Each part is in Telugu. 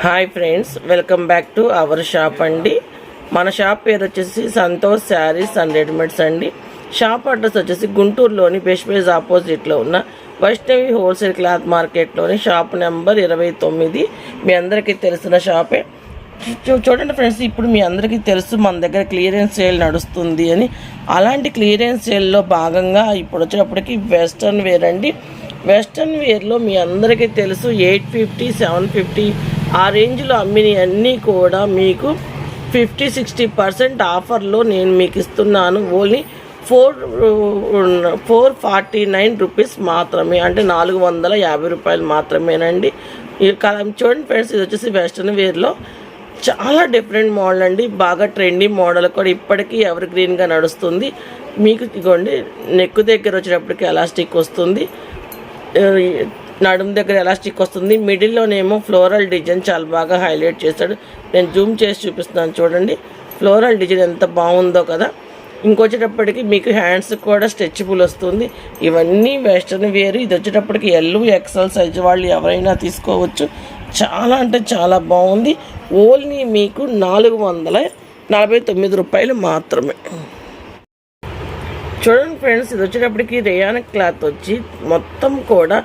Hi friends welcome back to our shop అండి. మన షాప్ పేరు వచ్చేసి సంతోష్ శారీస్ అండ్ రెడీమేడ్స్ అండి. షాప్ అడ్రస్ వచ్చేసి గుంటూరులోని బెస్ట్ ఆపోజిట్లో ఉన్న వైష్ణవి హోల్సేల్ క్లాత్ మార్కెట్లోని షాప్ నెంబర్ ఇరవై తొమ్మిది. మీ అందరికీ తెలిసిన షాపే. చూ- చూడండి ఫ్రెండ్స్ ఇప్పుడు మీ అందరికీ తెలుసు మన దగ్గర క్లియరెన్స్ సేల్ నడుస్తుంది అని. అలాంటి క్లియరెన్స్ సేల్లో భాగంగా ఇప్పుడు వచ్చేటప్పటికి వెస్ట్రన్ వేర్ అండి. వెస్ట్రన్ వేర్లో మీ అందరికీ తెలుసు ఎయిట్ ఫిఫ్టీ సెవెన్ ఫిఫ్టీ ఆ రేంజ్లో అమ్మిని అన్నీ కూడా మీకు ఫిఫ్టీ సిక్స్టీ పర్సెంట్ ఆఫర్లో నేను మీకు ఇస్తున్నాను. Only four four forty nine rupees మాత్రమే అంటే నాలుగు వందల యాభై రూపాయలు మాత్రమేనండి. ఈ కాలం చూడండి ఫ్రెండ్స్ ఇది వచ్చేసి వెస్ట్రన్ వేర్లో. చాలా డిఫరెంట్ మోడల్ అండి బాగా ట్రెండీ మోడల్ కూడా ఇప్పటికీ ఎవర్ గ్రీన్గా నడుస్తుంది. మీకు ఇదిగోండి నెక్ దగ్గర వచ్చేటప్పటికి ఎలాస్టిక్ వస్తుంది. నడుము దగ్గర ఎలాస్టిక్ వస్తుంది. మిడిల్లోనేమో ఫ్లోరల్ డిజైన్ చాలా బాగా హైలైట్ చేశాడు నేను జూమ్ చేసి చూపిస్తున్నాను చూడండి. ఫ్లోరల్ డిజైన్ ఎంత బాగుందో కదా. ఇంకొచ్చేటప్పటికి మీకు హ్యాండ్స్ కూడా స్ట్రెచబుల్ వస్తుంది. ఇవన్నీ వెస్ట్రన్ వేర్. ఇది వచ్చేటప్పటికి ఎల్లు ఎక్సెల్ సైజ్ వాళ్ళు ఎవరైనా తీసుకోవచ్చు. చాలా అంటే చాలా బాగుంది. ఓన్లీ మీకు నాలుగు వందల నలభై తొమ్మిది రూపాయలు మాత్రమే. చూడండి ఫ్రెండ్స్ ఇది వచ్చేటప్పటికి రేయాన్ క్లాత్ వచ్చి మొత్తం కూడా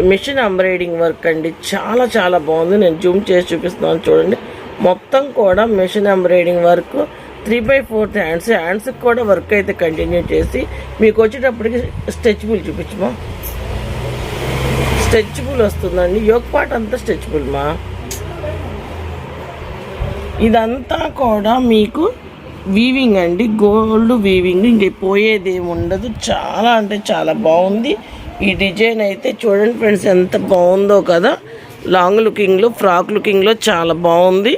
మిషన్ ఎంబ్రాయిడింగ్ వర్క్ అండి. చాలా చాలా బాగుంది. నేను జూమ్ చేసి చూపిస్తున్నాను చూడండి. మొత్తం కూడా machine embroidering work. Three by fourth hands. హ్యాండ్స్కి కూడా వర్క్ అయితే కంటిన్యూ చేసి మీకు వచ్చేటప్పటికి స్ట్రెచ్బుల్ చూపించమా? స్ట్రెచ్బుల్ వస్తుందండి. యోగ పాట అంతా స్ట్రెచ్బుల్ మా. ఇదంతా కూడా మీకు వీవింగ్ అండి. Gold weaving. ఇంక పోయేది ఏమి ఉండదు చాలా అంటే చాలా బాగుంది. ఈ డిజైన్ అయితే చూడండి ఫ్రెండ్స్ ఎంత బాగుందో కదా. లాంగ్ లుకింగ్లో ఫ్రాక్ లుకింగ్లో చాలా బాగుంది.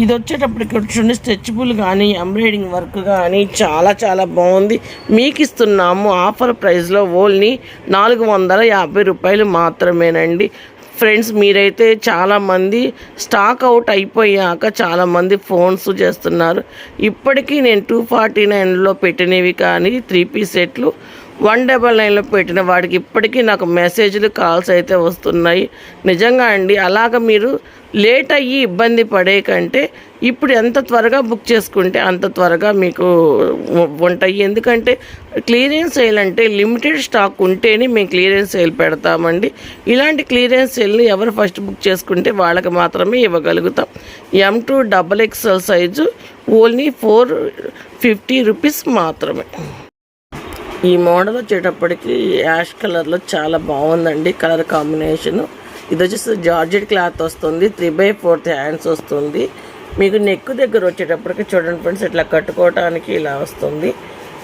ఇది వచ్చేటప్పటికి చూడండి స్ట్రెచ్బుల్ కానీ ఎంబ్రాయిడింగ్ వర్క్ కానీ చాలా చాలా బాగుంది. మీకు ఇస్తున్నాము ఆఫర్ ప్రైస్లో ఓన్లీ నాలుగు వందల యాభై రూపాయలు మాత్రమేనండి. ఫ్రెండ్స్ మీరైతే చాలామంది స్టాక్ అవుట్ అయిపోయాక చాలామంది ఫోన్స్ చేస్తున్నారు. ఇప్పటికీ నేను టూ ఫార్టీ నైన్లో పెట్టినవి కానీ త్రీ పీస్ సెట్లు వన్ డబల్ నైన్లో పెట్టిన వాడికి ఇప్పటికీ నాకు మెసేజ్లు కాల్స్ అయితే వస్తున్నాయి. నిజంగా అండి అలాగ మీరు లేట్ అయ్యి ఇబ్బంది పడే కంటే ఇప్పుడు ఎంత త్వరగా బుక్ చేసుకుంటే అంత త్వరగా మీకు ఉంటాయి ఎందుకంటే క్లియరెన్స్ సేల్ అంటే లిమిటెడ్ స్టాక్ ఉంటేనే మేము క్లియరెన్స్ సేల్ పెడతామండి. ఇలాంటి క్లియరెన్స్ సేల్ని ఎవరు ఫస్ట్ బుక్ చేసుకుంటే వాళ్ళకి మాత్రమే ఇవ్వగలుగుతాం. M to double XL size only four fifty rupees మాత్రమే. ఈ మోడల్ వచ్చేటప్పటికి యాష్ కలర్లో చాలా బాగుందండి కలర్ కాంబినేషన్. ఇది వచ్చేసి జార్జెట్ క్లాత్ వస్తుంది త్రీ బై ఫోర్త్ హ్యాండ్స్ వస్తుంది. మీకు నెక్ దగ్గర వచ్చేటప్పటికి చూడండి ఫ్రెండ్స్ ఇట్లా కట్టుకోవటానికి ఇలా వస్తుంది.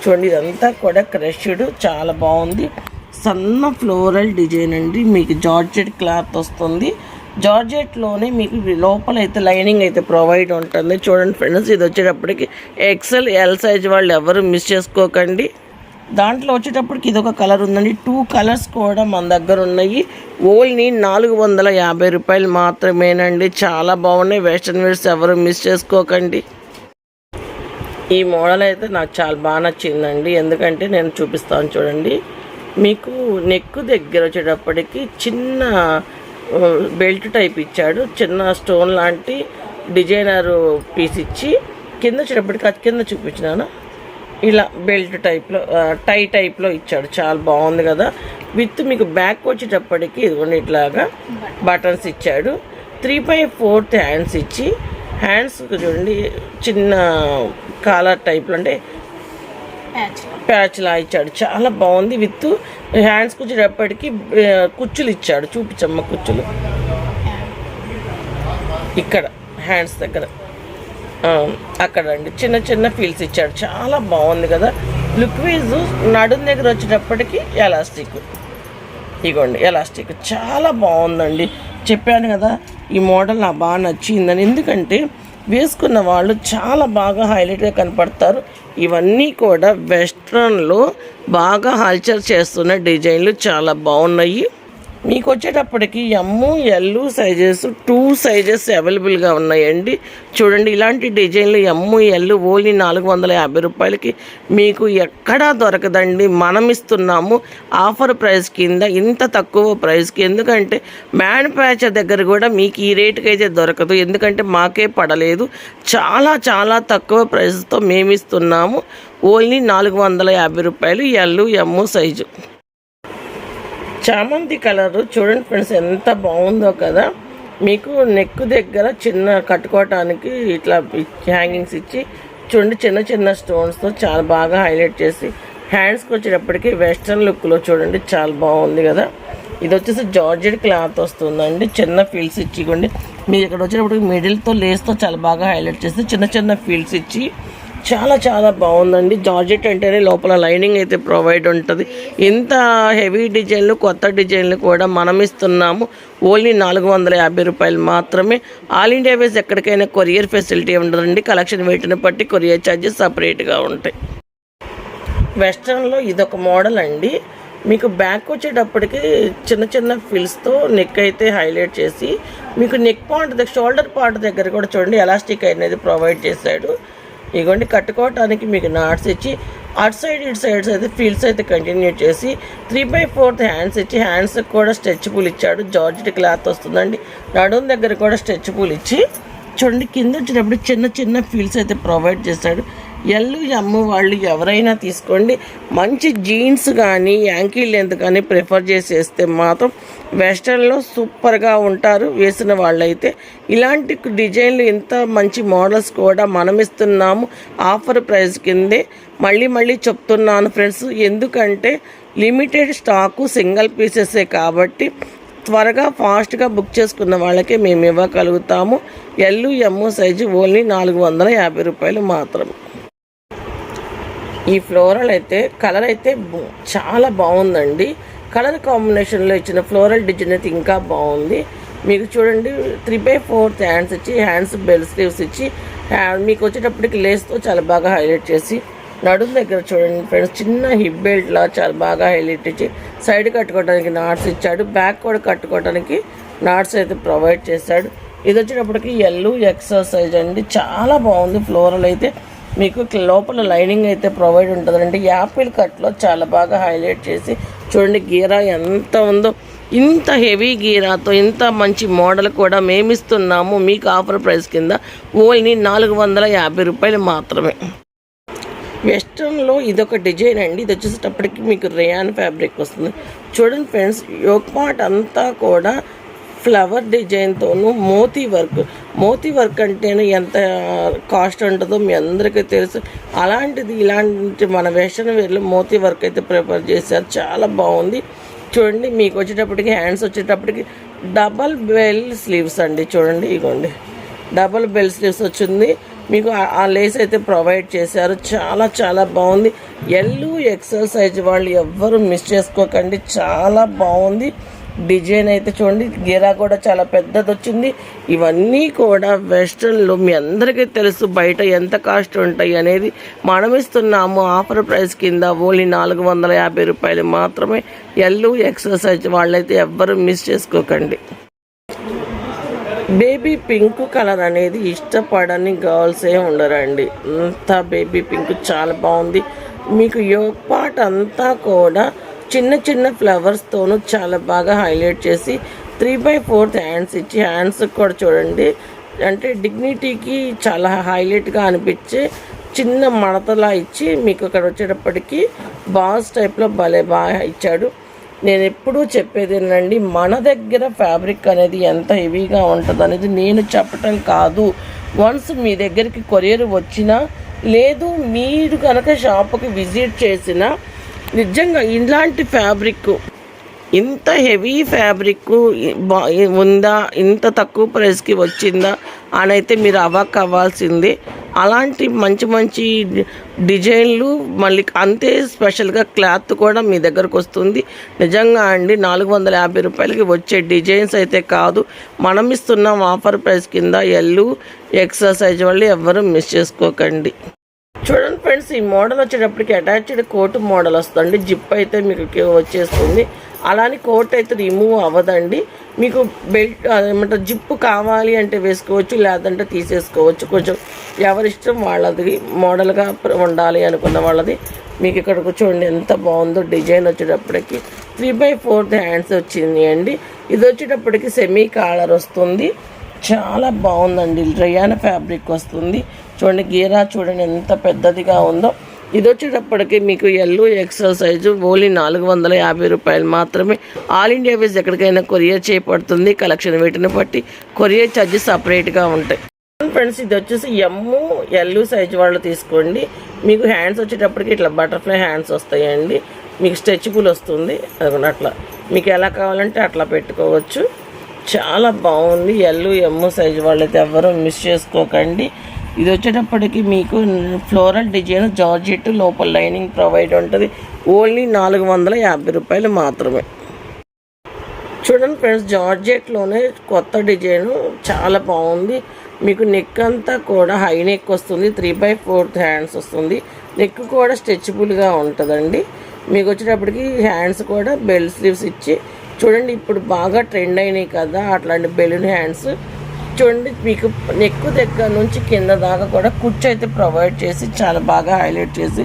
చూడండి ఇదంతా కూడా క్రష్డ్ చాలా బాగుంది. సన్న ఫ్లోరల్ డిజైన్ అండి మీకు జార్జెట్ క్లాత్ వస్తుంది. జార్జెట్లోనే మీకు లోపల అయితే లైనింగ్ అయితే ప్రొవైడ్ ఉంటుంది. చూడండి ఫ్రెండ్స్ ఇది వచ్చేటప్పటికి ఎక్సెల్ ఎల్ సైజ్ వాళ్ళు ఎవరు మిస్ చేసుకోకండి. దాంట్లో వచ్చేటప్పటికి ఇది ఒక కలర్ ఉందండి. టూ కలర్స్ కూడా మన దగ్గర ఉన్నాయి. ఓన్లీ నాలుగు వందల యాభై రూపాయలు మాత్రమేనండి. చాలా బాగున్నాయి. వెస్ట్రన్ వేర్స్ ఎవరు మిస్ చేసుకోకండి. ఈ మోడల్ అయితే నాకు చాలా బాగా నచ్చిందండి. ఎందుకంటే నేను చూపిస్తాను చూడండి. మీకు నెక్ దగ్గర వచ్చేటప్పటికి చిన్న బెల్ట్ టైప్ ఇచ్చాడు. చిన్న స్టోన్ లాంటి డిజైనర్ పీస్ ఇచ్చి కింద వచ్చేటప్పటికి అది కింద చూపించినాను? ఇలా బెల్ట్ టైప్లో టై టైప్లో ఇచ్చాడు. చాలా బాగుంది కదా. విత్ మీకు బ్యాక్ వచ్చేటప్పటికి ఇదిగోండి ఇట్లాగా బటన్స్ ఇచ్చాడు. త్రీ బై ఫోర్త్ హ్యాండ్స్ ఇచ్చి హ్యాండ్స్ చూడండి చిన్న కాలర్ టైప్లో అంటే ప్యాచ్ లా ఇచ్చాడు. చాలా బాగుంది. విత్ హ్యాండ్స్కి వచ్చేటప్పటికి కుచ్చులు ఇచ్చాడు. చూపించమ్మ కుచ్చులు. ఇక్కడ హ్యాండ్స్ దగ్గర. అక్కడ అండి. చిన్న చిన్న ఫీల్స్ ఇచ్చాడు. చాలా బాగుంది కదా. లుక్ వీజు నడుం దగ్గర వచ్చేటప్పటికి ఎలాస్టిక్ ఇగోండి ఎలాస్టిక్ చాలా బాగుందండి. చెప్పాను కదా ఈ మోడల్ నాకు బాగా నచ్చిందని. ఎందుకంటే వేసుకున్న వాళ్ళు చాలా బాగా హైలైట్గా కనపడతారు. ఇవన్నీ కూడా వెస్ట్రన్లో బాగా హల్చర్ చేస్తున్న డిజైన్లు చాలా బాగున్నాయి. మీకు వచ్చేటప్పటికి ఎమ్ము ఎల్లు సైజెస్ టూ సైజెస్ అవైలబుల్గా ఉన్నాయండి. చూడండి ఇలాంటి డిజైన్లు ఎమ్ము ఎల్లు ఓన్లీ నాలుగు వందల యాభై రూపాయలకి మీకు ఎక్కడా దొరకదండి. మనం ఇస్తున్నాము ఆఫర్ ప్రైస్ కింద ఇంత తక్కువ ప్రైస్కి ఎందుకంటే మ్యానుఫ్యాక్చర్ దగ్గర కూడా మీకు ఈ రేటుకి అయితే దొరకదు. ఎందుకంటే మాకే పడలేదు. చాలా చాలా తక్కువ ప్రైస్తో మేము ఇస్తున్నాము ఓన్లీ నాలుగు వందల యాభై రూపాయలు ఎల్లు ఎమ్ము సైజు చామంతి కలరు. చూడండి ఫ్రెండ్స్ ఎంత బాగుందో కదా. మీకు నెక్ దగ్గర చిన్న కట్టుకోవటానికి ఇట్లా హ్యాంగింగ్స్ ఇచ్చి చూడండి చిన్న చిన్న స్టోన్స్తో చాలా బాగా హైలైట్ చేసి హ్యాండ్స్కి వచ్చేటప్పటికి వెస్ట్రన్ లుక్లో చూడండి చాలా బాగుంది కదా. ఇది వచ్చేసి జార్జెడ్ క్లాత్ వస్తుందండి. చిన్న ఫీల్స్ ఇచ్చి కొండి మీరు ఇక్కడ వచ్చేటప్పటికి మిడిల్తో లేస్తో చాలా బాగా హైలైట్ చేసి చిన్న చిన్న ఫీల్స్ ఇచ్చి చాలా చాలా బాగుందండి. జార్జెట్ అంటేనే లోపల లైనింగ్ అయితే ప్రొవైడ్ ఉంటుంది. ఇంత హెవీ డిజైన్లు కొత్త డిజైన్లు కూడా మనం ఇస్తున్నాము ఓన్లీ నాలుగు వందల యాభై రూపాయలు మాత్రమే. ఆల్ ఇండియా వేస్ ఎక్కడికైనా కొరియర్ ఫెసిలిటీ ఉండదండి. కలెక్షన్ వెయిట్ని బట్టి కొరియర్ ఛార్జెస్ సపరేట్గా ఉంటాయి. వెస్ట్రన్లో ఇదొక మోడల్ అండి. మీకు బ్యాక్ వచ్చేటప్పటికి చిన్న చిన్న ఫిల్స్తో నెక్ అయితే హైలైట్ చేసి మీకు నెక్ పాయింట్ దగ్గర షోల్డర్ పార్ట్ దగ్గర కూడా చూడండి ఎలాస్టిక్ అనేది ప్రొవైడ్ చేశాడు. ఇగోండి కట్టుకోవటానికి మీకు నాట్స్ ఇచ్చి అటు సైడ్ ఇటు సైడ్స్ అయితే ఫీల్డ్స్ అయితే కంటిన్యూ చేసి త్రీ బై ఫోర్త్ హ్యాండ్స్ ఇచ్చి హ్యాండ్స్ కూడా స్ట్రెచ్ స్ట్రెచబుల్ ఇచ్చాడు. జార్జెట్ క్లాత్ వస్తుందండి. నడుం దగ్గర కూడా స్ట్రెచ్ స్ట్రెచబుల్ ఇచ్చి చూడండి కింద వచ్చినప్పుడు చిన్న చిన్న ఫీల్డ్స్ అయితే ప్రొవైడ్ చేశాడు. ఎల్లు ఎమ్ము వాళ్ళు ఎవరైనా తీసుకోండి. మంచి జీన్స్ కానీ యాంకిల్ లెంత్ కానీ ప్రిఫర్ చేసేస్తే మాత్రం వెస్ట్రన్లో సూపర్గా ఉంటారు వేసిన వాళ్ళైతే. ఇలాంటి డిజైన్లు ఇంత మంచి మోడల్స్ కూడా మనం ఇస్తున్నాము. ఆఫర్ ప్రైస్ కిందే మళ్ళీ మళ్ళీ చెప్తున్నాను ఫ్రెండ్స్. ఎందుకంటే లిమిటెడ్ స్టాకు సింగిల్ పీసెసే కాబట్టి త్వరగా ఫాస్ట్గా బుక్ చేసుకున్న వాళ్ళకే మేము ఇవ్వగలుగుతాము. ఎల్లు ఎమ్ము సైజు ఓన్లీ నాలుగు వందల యాభై రూపాయలు మాత్రమే. ఈ ఫ్లోరల్ అయితే కలర్ అయితే చాలా బాగుందండి. కలర్ కాంబినేషన్లో ఇచ్చిన ఫ్లోరల్ డిజైన్ అయితే ఇంకా బాగుంది. మీకు చూడండి త్రీ బై ఫోర్త్ హ్యాండ్స్ ఇచ్చి హ్యాండ్స్ బెల్ స్లీవ్స్ ఇచ్చి మీకు వచ్చేటప్పటికి లేస్తో చాలా బాగా హైలైట్ చేసి నడుము దగ్గర చూడండి ఫ్రెండ్స్ చిన్న హిప్ బెల్ట్లా చాలా బాగా హైలైట్ ఇచ్చి సైడ్ కట్టుకోవడానికి నాట్స్ ఇచ్చాడు. బ్యాక్ కూడా కట్టుకోవడానికి నాట్స్ అయితే ప్రొవైడ్ చేశాడు. ఇది వచ్చేటప్పటికి ఎల్లు ఎక్సర్సైజ్ అండి. చాలా బాగుంది ఫ్లోరల్ అయితే. మీకు లోపల లైనింగ్ అయితే ప్రొవైడ్ ఉంటుందండి యాపిల్ కట్లో చాలా బాగా హైలైట్ చేసి చూడండి గీరా ఎంత ఉందో ఇంత హెవీ గీరాతో ఇంత మంచి మోడల్ కూడా మేమిస్తున్నాము మీకు ఆఫర్ ప్రైస్ కింద ఓన్లీ నాలుగు వందల యాభై రూపాయలు మాత్రమే. వెస్ట్రన్లో ఇదొక డిజైన్ అండి. ఇది వచ్చేసేటప్పటికి మీకు రేయాన్ ఫ్యాబ్రిక్ వస్తుంది. చూడండి ఫ్రెండ్స్ యోక్ పార్ట్ అంతా కూడా ఫ్లవర్ డిజైన్తోనూ మోతీ వర్క్. మోతీ వర్క్ అంటేనే ఎంత కాస్ట్ ఉంటుందో మీ అందరికీ తెలుసు. అలాంటిది ఇలాంటి మన వెస్ట్రన్ వేర్లో మోతీ వర్క్ అయితే ప్రిపేర్ చేశారు. చాలా బాగుంది. చూడండి మీకు వచ్చేటప్పటికి హ్యాండ్స్ వచ్చేటప్పటికి డబల్ బెల్ స్లీవ్స్ అండి. చూడండి ఇగోండి. డబల్ బెల్ స్లీవ్స్ వచ్చింది. మీకు ఆ- లేస్ అయితే ప్రొవైడ్ చేశారు. చాలా చాలా బాగుంది. ఎల్లు ఎక్సర్సైజ్ వాళ్ళు ఎవ్వరు మిస్ చేసుకోకండి. చాలా బాగుంది. డిజైన్ అయితే చూడండి గీరా కూడా చాలా పెద్దది వచ్చింది. ఇవన్నీ కూడా వెస్ట్రన్లో మీ అందరికీ తెలుసు బయట ఎంత కాస్ట్ ఉంటాయి అనేది మనం ఇస్తున్నాము. ఆఫర్ ప్రైస్ కింద ఓన్లీ నాలుగు వందల యాభై రూపాయలు మాత్రమే. ఎల్లు ఎక్సర్సైజ్ వాళ్ళైతే ఎవ్వరు మిస్ చేసుకోకండి. బేబీ పింక్ కలర్ అనేది ఇష్టపడని గర్ల్సే ఉండరండి. అంతా బేబీ పింక్ చాలా బాగుంది. మీకు యోగ్ పాట అంతా కూడా చిన్న చిన్న ఫ్లవర్స్తోనూ చాలా బాగా హైలైట్ చేసి త్రీ బై ఫోర్త్ హ్యాండ్స్ ఇచ్చి హ్యాండ్స్ కూడా చూడండి. అంటే డిగ్నిటీకి చాలా హైలైట్గా అనిపించే చిన్న మడతలా ఇచ్చి మీకు అక్కడ వచ్చేటప్పటికి బాస్ టైప్లో భలే బాగా ఇచ్చాడు. నేను ఎప్పుడూ చెప్పేది ఏంటండి మన దగ్గర ఫ్యాబ్రిక్ అనేది ఎంత హెవీగా ఉంటుంది అనేది నేను చెప్పటం కాదు. వన్స్ మీ దగ్గరికి కొరియర్ వచ్చినా లేదు మీరు కనుక షాపుకి విజిట్ చేసినా నిజంగా ఇలాంటి ఫ్యాబ్రిక్ ఇంత హెవీ ఫ్యాబ్రిక్ ఉందా? ఇంత తక్కువ ప్రైస్కి వచ్చిందా? అని అయితే మీరు అవాక్ అవ్వాల్సింది. అలాంటి మంచి మంచి డిజైన్లు మళ్ళీ అంతే స్పెషల్గా క్లాత్ కూడా మీ దగ్గరకు వస్తుంది. నిజంగా అండి నాలుగు వందల యాభై రూపాయలకి వచ్చే డిజైన్స్ అయితే కాదు. మనం ఇస్తున్నాం ఆఫర్ ప్రైస్ కింద ఎల్లు ఎక్సర్సైజ్ వాళ్ళు ఎవ్వరూ మిస్ చేసుకోకండి. చూడండి ఫ్రెండ్స్ ఈ మోడల్ వచ్చేటప్పటికి అటాచ్డ్ కోట్ మోడల్ వస్తుంది జిప్ అయితే మీకు వచ్చేస్తుంది. అలానే కోట్ అయితే రిమూవ్ అవ్వదండి. మీకు బెల్ట్ ఏమంటారు జిప్పు కావాలి అంటే వేసుకోవచ్చు లేదంటే తీసేసుకోవచ్చు. కొంచెం ఎవరిష్టం వాళ్ళది మోడల్గా ఉండాలి అనుకున్న వాళ్ళది. మీకు ఇక్కడ చూడండి ఎంత బాగుందో డిజైన్ వచ్చేటప్పటికి. త్రీ బై ఫోర్త్ హ్యాండ్స్ వచ్చింది అండి. ఇది వచ్చేటప్పటికి సెమీ కాలర్ వస్తుంది. చాలా బాగుందండి. రయాన ఫ్యాబ్రిక్ వస్తుంది. చూడండి గీరా చూడండి ఎంత పెద్దదిగా ఉందో. ఇది వచ్చేటప్పటికి మీకు ఎల్లు ఎక్సెల్ సైజు ఓన్లీ నాలుగు వందల యాభై రూపాయలు మాత్రమే. ఆల్ ఇండియా వేస్ ఎక్కడికైనా కొరియర్ చేయబడుతుంది. కలెక్షన్ వీటిని బట్టి కొరియర్ ఛార్జెస్ సపరేట్గా ఉంటాయి. ఫ్రెండ్స్ ఇది వచ్చేసి ఎమ్ము ఎల్లు సైజు వాళ్ళు తీసుకోండి. మీకు హ్యాండ్స్ వచ్చేటప్పటికి ఇట్లా బటర్ఫ్లై హ్యాండ్స్ వస్తాయండి. మీకు స్ట్రెచబుల్ వస్తుంది. అదిగోండి అట్లా. మీకు ఎలా కావాలంటే అట్లా పెట్టుకోవచ్చు. చాలా బాగుంది. ఎల్లు ఎమ్ము సైజ్ వాళ్ళైతే ఎవరు మిస్ చేసుకోకండి. ఇది వచ్చేటప్పటికి మీకు ఫ్లోరల్ డిజైన్ జార్జెట్ లోపల లైనింగ్ ప్రొవైడ్ ఉంటుంది. ఓన్లీ నాలుగు వందల యాభై రూపాయలు మాత్రమే. చూడండి ఫ్రెండ్స్ జార్జెట్లోనే కొత్త డిజైన్ చాలా బాగుంది. మీకు నెక్ అంతా కూడా హై నెక్ వస్తుంది. త్రీ బై ఫోర్త్ హ్యాండ్స్ వస్తుంది. నెక్ కూడా స్ట్రెచబుల్గా ఉంటుందండి. మీకు వచ్చేటప్పటికి హ్యాండ్స్ కూడా బెల్ట్ స్లీవ్స్ ఇచ్చి చూడండి ఇప్పుడు బాగా ట్రెండ్ అయినాయి కదా అట్లాంటి బెలూన్ హ్యాండ్స్ చూడండి మీకు నెక్ దగ్గర నుంచి కింద దాకా కూడా కుర్చీ అయితే ప్రొవైడ్ చేసి చాలా బాగా హైలైట్ చేసి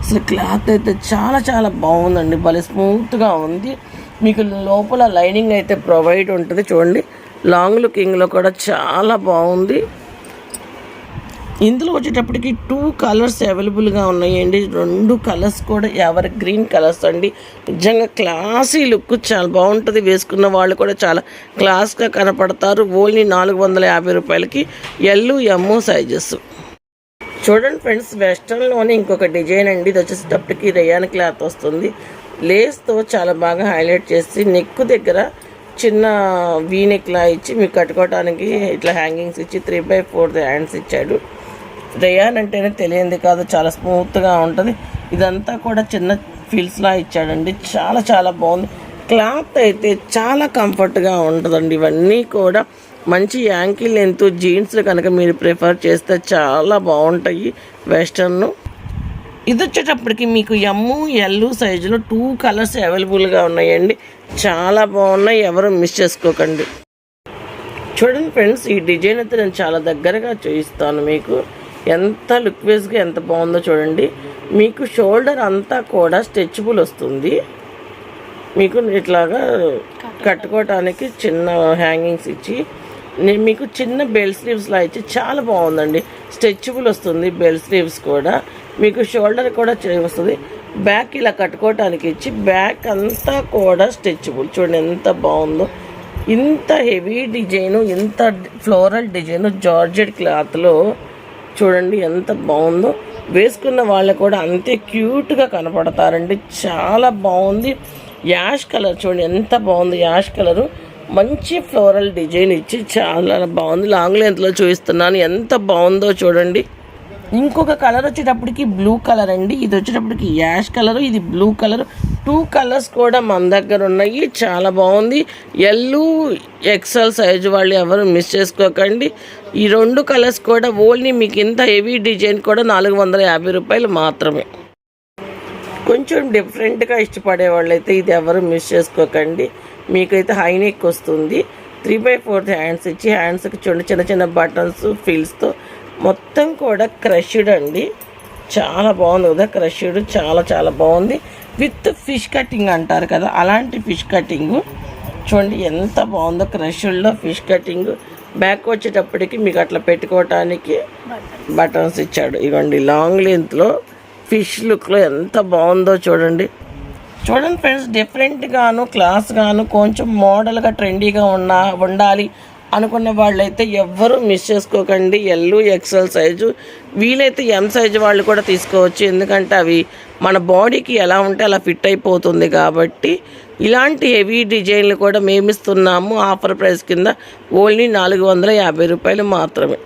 అసలు క్లాత్ అయితే చాలా చాలా బాగుందండి. భలే స్మూత్గా ఉంది. మీకు లోపల లైనింగ్ అయితే ప్రొవైడ్ ఉంటుంది. చూడండి లాంగ్ లుకింగ్లో కూడా చాలా బాగుంది. ఇందులో వచ్చేటప్పటికి టూ కలర్స్ అవైలబుల్గా ఉన్నాయండి. రెండు కలర్స్ కూడా ఎవర్ గ్రీన్ కలర్స్ అండి. నిజంగా క్లాసీ లుక్ చాలా బాగుంటుంది. వేసుకున్న వాళ్ళు కూడా చాలా క్లాస్గా కనపడతారు. ఓన్లీ నాలుగు వందల యాభై రూపాయలకి ఎల్లు ఎమ్ము సైజెస్ చూడండి ఫ్రెండ్స్ వెస్ట్రన్లోనే ఇంకొక డిజైన్ అండి. ఇది వచ్చేసేటప్పటికి రేయాన్ క్లాత్ వస్తుంది. లేస్తో చాలా బాగా హైలైట్ చేసి నెక్ దగ్గర చిన్న వీ నెక్లా ఇచ్చి మీకు కట్టుకోవడానికి ఇట్లా హ్యాంగింగ్స్ ఇచ్చి త్రీ బై ఫోర్ హ్యాండ్స్ ఇచ్చాడు. రేయాన్ అంటేనే తెలియంది కాదు చాలా స్మూత్గా ఉంటుంది. ఇదంతా కూడా చిన్న ఫీల్స్లా ఇచ్చాడండి. చాలా చాలా బాగుంది. క్లాత్ అయితే చాలా కంఫర్ట్గా ఉంటుందండి. ఇవన్నీ కూడా మంచి యాంకిల్ లెంత్ జీన్స్ కనుక మీరు ప్రిఫర్ చేస్తే చాలా బాగుంటాయి వెస్టర్న్ ఇది వచ్చేటప్పటికి మీకు ఎమ్ము ఎల్లు సైజులో టూ కలర్స్ అవైలబుల్గా ఉన్నాయండి. చాలా బాగున్నాయి. ఎవరు మిస్ చేసుకోకండి. చూడండి ఫ్రెండ్స్ ఈ డిజైన్ అయితే నేను చాలా దగ్గరగా చూపిస్తాను మీకు. ఎంత లుక్వేస్గా ఎంత బాగుందో చూడండి. మీకు షోల్డర్ అంతా కూడా స్ట్రెచబుల్ వస్తుంది. మీకు ఇట్లాగా కట్టుకోవటానికి. చిన్న హ్యాంగింగ్స్ ఇచ్చి నేను మీకు చిన్న బెల్ స్లీవ్స్లా ఇచ్చి చాలా బాగుందండి. స్ట్రెచబుల్ వస్తుంది బెల్ స్లీవ్స్ కూడా. మీకు షోల్డర్ కూడా వస్తుంది. బ్యాక్ ఇలా కట్టుకోవటానికి ఇచ్చి బ్యాక్ అంతా కూడా స్ట్రెచబుల్ చూడండి ఎంత బాగుందో. ఇంత హెవీ డిజైను ఇంత ఫ్లోరల్ డిజైన్ జార్జెట్ క్లాత్లో చూడండి ఎంత బాగుందో. వేసుకున్న వాళ్ళు కూడా అంతే క్యూట్గా కనపడతారండి. చాలా బాగుంది. యాష్ కలర్ చూడండి ఎంత బాగుంది యాష్ కలరు. మంచి ఫ్లోరల్ డిజైన్ ఇచ్చి చాలా బాగుంది. లాంగ్ లెంత్లో చూపిస్తున్నాను. ఎంత బాగుందో చూడండి. ఇంకొక కలర్ వచ్చేటప్పటికి బ్లూ కలర్ అండి. ఇది వచ్చేటప్పటికి యాష్ కలర్ ఇది బ్లూ కలర్ టూ కలర్స్ కూడా మన దగ్గర ఉన్నాయి. చాలా బాగుంది. ఎల్లు ఎక్సెల్ సైజు వాళ్ళు ఎవరు మిస్ చేసుకోకండి. ఈ రెండు కలర్స్ కూడా ఓన్లీ మీకు ఇంత హెవీ డిజైన్ కూడా నాలుగు వందల యాభై రూపాయలు మాత్రమే. కొంచెం డిఫరెంట్గా ఇష్టపడే వాళ్ళైతే ఇది ఎవరు మిస్ చేసుకోకండి. మీకైతే హై నెక్ వస్తుంది. త్రీ బై ఫోర్త్ హ్యాండ్స్ ఇచ్చి హ్యాండ్స్కి చూడండి చిన్న చిన్న బటన్స్ ఫీల్స్తో మొత్తం కూడా క్రష్డ్ అండి. చాలా బాగుంది కదా క్రష్డ్ చాలా చాలా బాగుంది. విత్ ఫిష్ కటింగ్ అంటారు కదా అలాంటి ఫిష్ కటింగ్ చూడండి ఎంత బాగుందో క్రష్డ్లో ఫిష్ కటింగ్ బ్యాక్ వచ్చేటప్పటికి మీకు అట్లా పెట్టుకోవటానికి బటన్స్ ఇచ్చాడు. ఇవ్వండి లాంగ్ లెంత్లో ఫిష్ లుక్లో ఎంత బాగుందో చూడండి. చూడండి ఫ్రెండ్స్ డిఫరెంట్గాను క్లాస్గాను కొంచెం మోడల్గా ట్రెండీగా ఉన్న ఉండాలి. అనుకున్న వాళ్ళైతే ఎవ్వరూ మిస్ చేసుకోకండి. ఎల్లు ఎక్సెల్ సైజు వీలైతే ఎం సైజు వాళ్ళు కూడా తీసుకోవచ్చు. ఎందుకంటే అవి మన బాడీకి ఎలా ఉంటే అలా ఫిట్ అయిపోతుంది కాబట్టి ఇలాంటి హెవీ డిజైన్లు కూడా మేమిస్తున్నాము ఆఫర్ ప్రైస్ కింద ఓన్లీ నాలుగు వందల యాభై రూపాయలు మాత్రమే.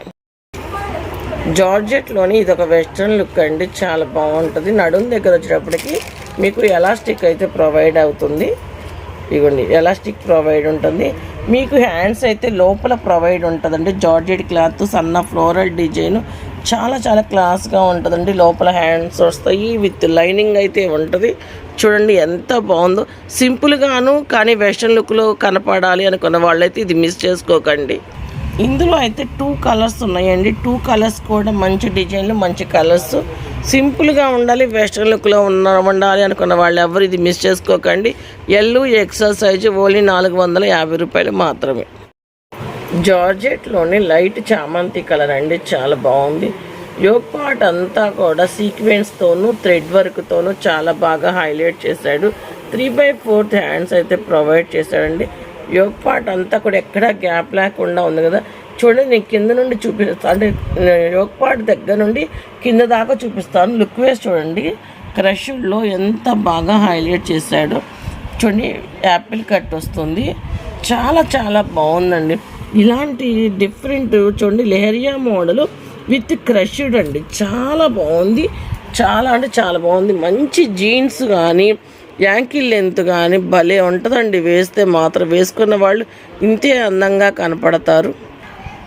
జార్జెట్లోని ఇది ఒక వెస్ట్రన్ లుక్ అండి. చాలా బాగుంటుంది. నడుం దగ్గర వచ్చేటప్పటికి మీకు ఎలాస్టిక్ అయితే ప్రొవైడ్ అవుతుంది. ఇదిగోండి ఎలాస్టిక్ ప్రొవైడ్ ఉంటుంది. మీకు హ్యాండ్స్ అయితే లోపల ప్రొవైడ్ ఉంటుందండి. జార్జెట్ క్లాత్ సన్న ఫ్లోరల్ డిజైన్ చాలా చాలా క్లాస్గా ఉంటుందండి. లోపల హ్యాండ్స్ వస్తాయి విత్ లైనింగ్ అయితే ఉంటుంది. చూడండి ఎంత బాగుందో. సింపుల్గాను కానీ వెస్ట్రన్ లుక్లో కనపడాలి అనుకున్న వాళ్ళైతే ఇది మిస్ చేసుకోకండి. ఇందులో అయితే టూ కలర్స్ ఉన్నాయండి. టూ కలర్స్ కూడా మంచి డిజైన్లు మంచి కలర్స్ సింపుల్గా ఉండాలి వెస్ట్రన్ లుక్లో ఉన్న ఉండాలి అనుకున్న వాళ్ళు ఎవరు ఇది మిస్ చేసుకోకండి. ఎల్లు ఎక్సెల్ సైజు ఓన్లీ నాలుగు వందల యాభై రూపాయలు మాత్రమే. జార్జెట్లోని లైట్ చామంతి కలర్ అండి చాలా బాగుంది. యోగ్ పార్ట్ అంతా కూడా సీక్వెన్స్తోనూ థ్రెడ్ వర్క్తోనూ చాలా బాగా హైలైట్ చేశాడు. త్రీ బై ఫోర్త్ హ్యాండ్స్ అయితే ప్రొవైడ్ చేశాడండి. యోగ పార్ట్ అంతా కూడా ఎక్కడా గ్యాప్ లేకుండా ఉంది కదా. చూడండి నేను కింద నుండి చూపిస్తాను అంటే యోగ్ పార్ట్ దగ్గర నుండి కింద దాకా చూపిస్తాను. లుక్ వేసి చూడండి. క్రష్లో ఎంత బాగా హైలైట్ చేశాడు. చూడండి యాపిల్ కట్ వస్తుంది. చాలా చాలా బాగుందండి. ఇలాంటి డిఫరెంట్ చూడండి లెహరియా మోడల్ విత్ క్రష్డ్ అండి చాలా బాగుంది. చాలా అంటే చాలా బాగుంది. మంచి జీన్స్ కానీ యాంకిల్ లెంత్ కానీ భలే ఉంటుందండి. వేస్తే మాత్రం వేసుకున్న వాళ్ళు ఇంతే అందంగా కనపడతారు.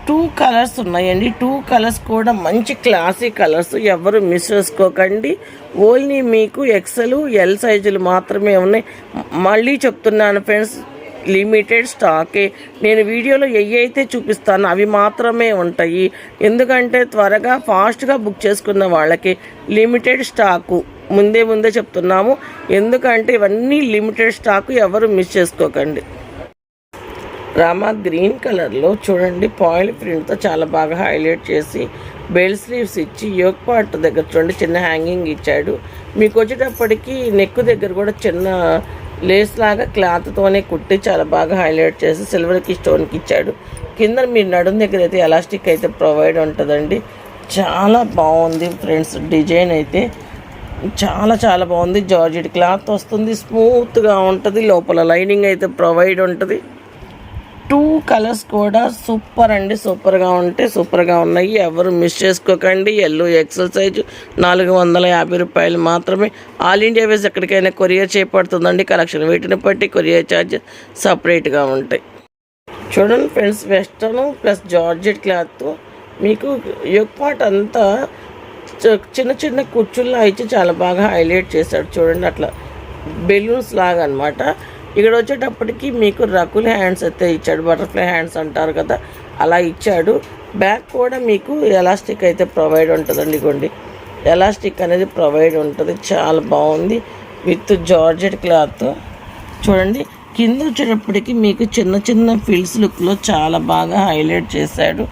టూ కలర్స్ ఉన్నాయండి. టూ కలర్స్ కూడా మంచి క్లాసీ కలర్స్ ఎవరు మిస్ చేసుకోకండి. ఓన్లీ మీకు ఎక్సెల్ ఎల్ సైజులు మాత్రమే ఉన్నాయి. మళ్ళీ చెప్తున్నాను ఫ్రెండ్స్ లిమిటెడ్ స్టాకే నేను వీడియోలో ఏ అయితే చూపిస్తానో అవి మాత్రమే ఉంటాయి. ఎందుకంటే త్వరగా ఫాస్ట్గా బుక్ చేసుకున్న వాళ్ళకి లిమిటెడ్ స్టాకు ముందే ముందే చెప్తున్నాము. ఎందుకంటే ఇవన్నీ లిమిటెడ్ స్టాకు ఎవరు మిస్ చేసుకోకండి. రామా గ్రీన్ కలర్లో చూడండి పాయిల్ ప్రింట్తో చాలా బాగా హైలైట్ చేసి బెల్ స్లీవ్స్ ఇచ్చి యోగ్ పార్ట్ దగ్గర చూడండి చిన్న హ్యాంగింగ్ ఇచ్చాడు. మీకు వచ్చేటప్పటికి నెక్ దగ్గర కూడా చిన్న లేస్ లాగా క్లాత్తోనే కుట్టి చాలా బాగా హైలైట్ చేసి సిల్వర్కి స్టోన్కి ఇచ్చాడు. కింద మీరు నడుం దగ్గర అయితే ఎలాస్టిక్ అయితే ప్రొవైడ్ ఉంటుందండి. చాలా బాగుంది ఫ్రెండ్స్ డిజైన్ అయితే. చాలా చాలా బాగుంది. జార్జెట్ క్లాత్ వస్తుంది. స్మూత్గా ఉంటుంది. లోపల లైనింగ్ అయితే ప్రొవైడ్ ఉంటుంది. టూ కలర్స్ కూడా సూపర్ అండి. సూపర్గా ఉంటే సూపర్గా ఉన్నాయి. ఎవరు మిస్ చేసుకోకండి. ఎల్లో ఎక్సెల్ సైజు నాలుగు వందల యాభై రూపాయలు మాత్రమే. ఆల్ ఇండియా వేస్ ఎక్కడికైనా కొరియర్ చేపడుతుందండి కలెక్షన్ వీటిని బట్టి కొరియర్ ఛార్జ్ సపరేట్గా ఉంటాయి. చూడండి friends western plus georgette cloth. మీకు పార్ట్ అంతా చిన్న చిన్న కుచ్చుల్లో ఇచ్చి చాలా బాగా హైలైట్ చేశాడు. చూడండి అట్లా బెలూన్స్ లాగా అనమాట ఇక్కడ వచ్చేటప్పటికి మీకు రకుల్ హ్యాండ్స్ అయితే ఇచ్చాడు. బటర్ఫ్లై హ్యాండ్స్ అంటారు కదా అలా ఇచ్చాడు. బ్యాక్ కూడా మీకు ఎలాస్టిక్ అయితే ప్రొవైడ్ ఉంటుందండి కొండి ఎలాస్టిక్ అనేది ప్రొవైడ్ ఉంటుంది. చాలా బాగుంది. With georgette cloth. చూడండి కింద వచ్చేటప్పటికి మీకు చిన్న చిన్న ఫిల్స్ లుక్లో చాలా బాగా హైలైట్ చేశాడు.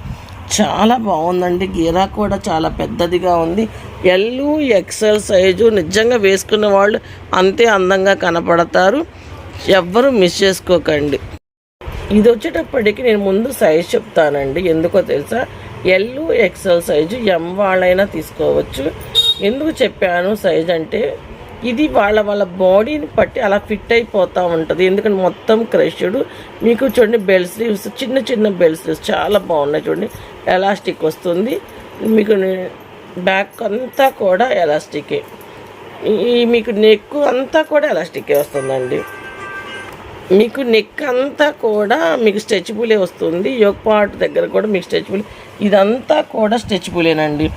చాలా బాగుందండి. గీరా కూడా చాలా పెద్దదిగా ఉంది. ఎల్లు ఎక్సెల్ సైజు నిజంగా వేసుకున్న వాళ్ళు అంతే అందంగా కనపడతారు. ఎవ్వరూ మిస్ చేసుకోకండి. ఇది వచ్చేటప్పటికి నేను ముందు సైజ్ చెప్తానండి. ఎందుకో తెలుసా? ఎల్లు ఎక్సెల్ సైజు ఎం వాళ్ళైనా తీసుకోవచ్చు. ఎందుకు చెప్పాను సైజ్ అంటే ఇది వాళ్ళ వాళ్ళ బాడీని పట్టి అలా ఫిట్ అయిపోతూ ఉంటుంది. ఎందుకంటే మొత్తం క్రష్డ్ మీకు చూడండి బెల్ స్లీవ్స్ చిన్న చిన్న బెల్ స్లీవ్స్ చాలా బాగున్నాయి చూడండి. ఎలాస్టిక్ వస్తుంది. మీకు బ్యాక్ అంతా కూడా ఎలాస్టికే. ఈ మీకు నెక్ అంతా కూడా ఎలాస్టికే వస్తుందండి. మీకు నెక్ అంతా కూడా మీకు స్ట్రెచబులే వస్తుంది. యోగ పార్ట్ దగ్గర కూడా మీకు స్ట్రెచబుల్ ఇదంతా కూడా స్ట్రెచబులేనండి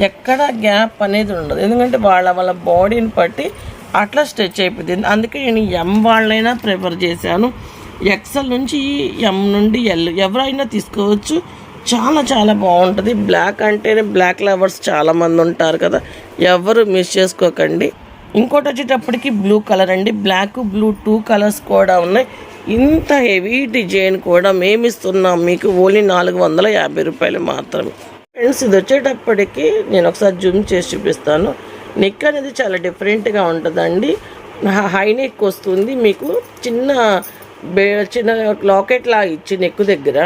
ఎక్కడ గ్యాప్ అనేది ఉండదు. ఎందుకంటే వాళ్ళ వాళ్ళ బాడీని బట్టి అట్లా స్ట్రెచ్ అయిపోతుంది అందుకే నేను ఎం వాళ్ళైనా ప్రిఫర్ చేశాను. ఎక్సెల్ నుంచి ఎం నుండి ఎల్ ఎవరైనా తీసుకోవచ్చు. చాలా చాలా బాగుంటుంది. బ్లాక్ అంటేనే బ్లాక్ లవర్స్ చాలామంది ఉంటారు కదా. ఎవరు మిస్ చేసుకోకండి. ఇంకోటి వచ్చేటప్పటికి బ్లూ కలర్ అండి. బ్లాక్ బ్లూ టూ కలర్స్ కూడా ఉన్నాయి. ఇంత హెవీ డిజైన్ కూడా మేము ఇస్తున్నాం మీకు ఓన్లీ నాలుగు వందల యాభై రూపాయలు మాత్రమే. ఫ్రెండ్స్ ఇది వచ్చేటప్పటికి నేను ఒకసారి జూమ్ చేసి చూపిస్తాను. నెక్ అనేది చాలా డిఫరెంట్గా ఉంటుందండి. హై నెక్ వస్తుంది మీకు. చిన్న బే చిన్న లాకెట్ లాగా ఇచ్చి నెక్ దగ్గర.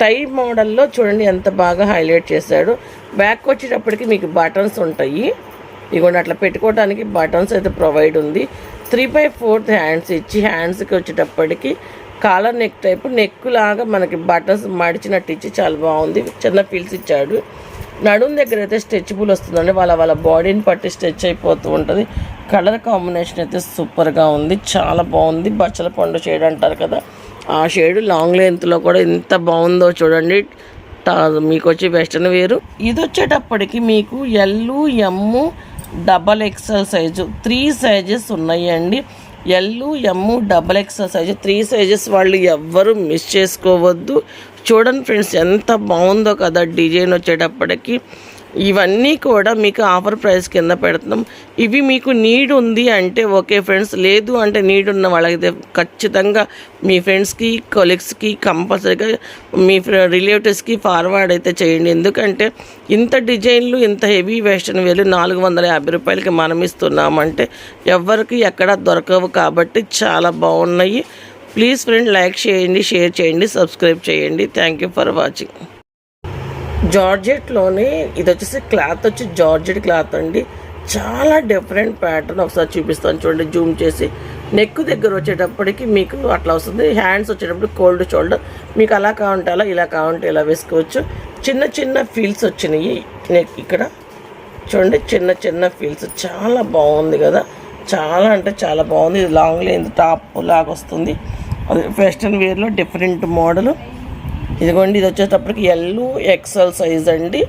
టై మోడల్లో చూడండి ఎంత బాగా హైలైట్ చేశాడు. బ్యాక్ వచ్చేటప్పటికి మీకు బటన్స్ ఉంటాయి. ఇదిగోండి అట్లా పెట్టుకోవడానికి బటన్స్ అయితే ప్రొవైడ్ ఉంది. త్రీ బై ఫోర్త్ హ్యాండ్స్ ఇచ్చి హ్యాండ్స్కి వచ్చేటప్పటికి కాలర్ నెక్ టైప్ నెక్ లాగా మనకి బటన్స్ మడిచినట్టు ఇచ్చి చాలా బాగుంది. చిన్న ఫీల్స్ ఇచ్చాడు. నడుం దగ్గర అయితే స్ట్రెచబుల్ వస్తుందండి. వాళ్ళ వాళ్ళ బాడీని పట్టి స్ట్రెచ్ అయిపోతూ ఉంటుంది. కలర్ కాంబినేషన్ అయితే సూపర్గా ఉంది. చాలా బాగుంది. బచ్చల పండు షేడ్ అంటారు కదా. ఆ షేడ్ లాంగ్ లెంత్లో కూడా ఎంత బాగుందో చూడండి. మీకు వచ్చి వెస్ట్రన్ వేరు. ఇది వచ్చేటప్పటికి మీకు L M double XL size three sizes ఉన్నాయండి. L M double XL size three sizes వాళ్ళు ఎవ్వరు మిస్ చేసుకోవద్దు. చూడండి ఫ్రెండ్స్ ఎంత బాగుందో కదా డిజైన్ వచ్చేటప్పటికి. ఇవన్నీ కూడా మీకు ఆఫర్ ప్రైస్ కింద పెడుతున్నాం ఇవి మీకు నీడ్ ఉంది అంటే ఓకే ఫ్రెండ్స్ లేదు అంటే నీడ్ ఉన్న వాళ్ళకైతే ఖచ్చితంగా మీ ఫ్రెండ్స్కి కొలీగ్స్కి కంపల్సరీగా మీ రిలేటివ్స్కి ఫార్వర్డ్ అయితే చేయండి. ఎందుకంటే ఇంత డిజైన్లు ఇంత హెవీ వెస్ట్రన్ వేలు నాలుగు వందల యాభై రూపాయలకి మనం ఇస్తున్నామంటే ఎవరికి ఎక్కడ దొరకవు కాబట్టి చాలా బాగున్నాయి. ప్లీజ్ ఫ్రెండ్ లైక్ చేయండి షేర్ చేయండి సబ్స్క్రైబ్ చేయండి. థ్యాంక్ యూ ఫర్ వాచింగ్ జార్జెట్లోనే ఇది వచ్చేసి క్లాత్ వచ్చి జార్జెట్ క్లాత్ అండి. చాలా డిఫరెంట్ ప్యాటర్న్ ఒకసారి చూపిస్తాను చూడండి జూమ్ చేసి. నెక్ దగ్గర వచ్చేటప్పటికి మీకు అట్లా వస్తుంది. హ్యాండ్స్ వచ్చేటప్పుడు కోల్డ్ షోల్డర్. మీకు అలా కావంటే అలా ఇలా కావంటే ఇలా వేసుకోవచ్చు. చిన్న చిన్న ఫీల్స్ వచ్చినాయి నెక్ ఇక్కడ. చూడండి చిన్న చిన్న ఫీల్స్. చాలా బాగుంది కదా. చాలా అంటే చాలా బాగుంది. ఇది లాంగ్ లెంత్ టాప్ లాగా వస్తుంది. అది వెస్ట్రన్ వేర్లో డిఫరెంట్ మోడల్ ఇదిగోండి ఇది వచ్చేటప్పటికి ఎల్లు ఎక్సెల్ సైజ్ అండి.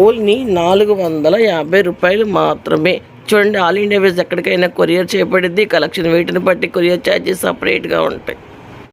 ఓన్లీ నాలుగు వందల యాభై రూపాయలు మాత్రమే. చూడండి ఆల్ ఇండియా వేస్ ఎక్కడికైనా కొరియర్ చేయబడింది. కలెక్షన్ వెయిట్ని బట్టి కొరియర్ ఛార్జెస్ సపరేట్గా ఉంటాయి.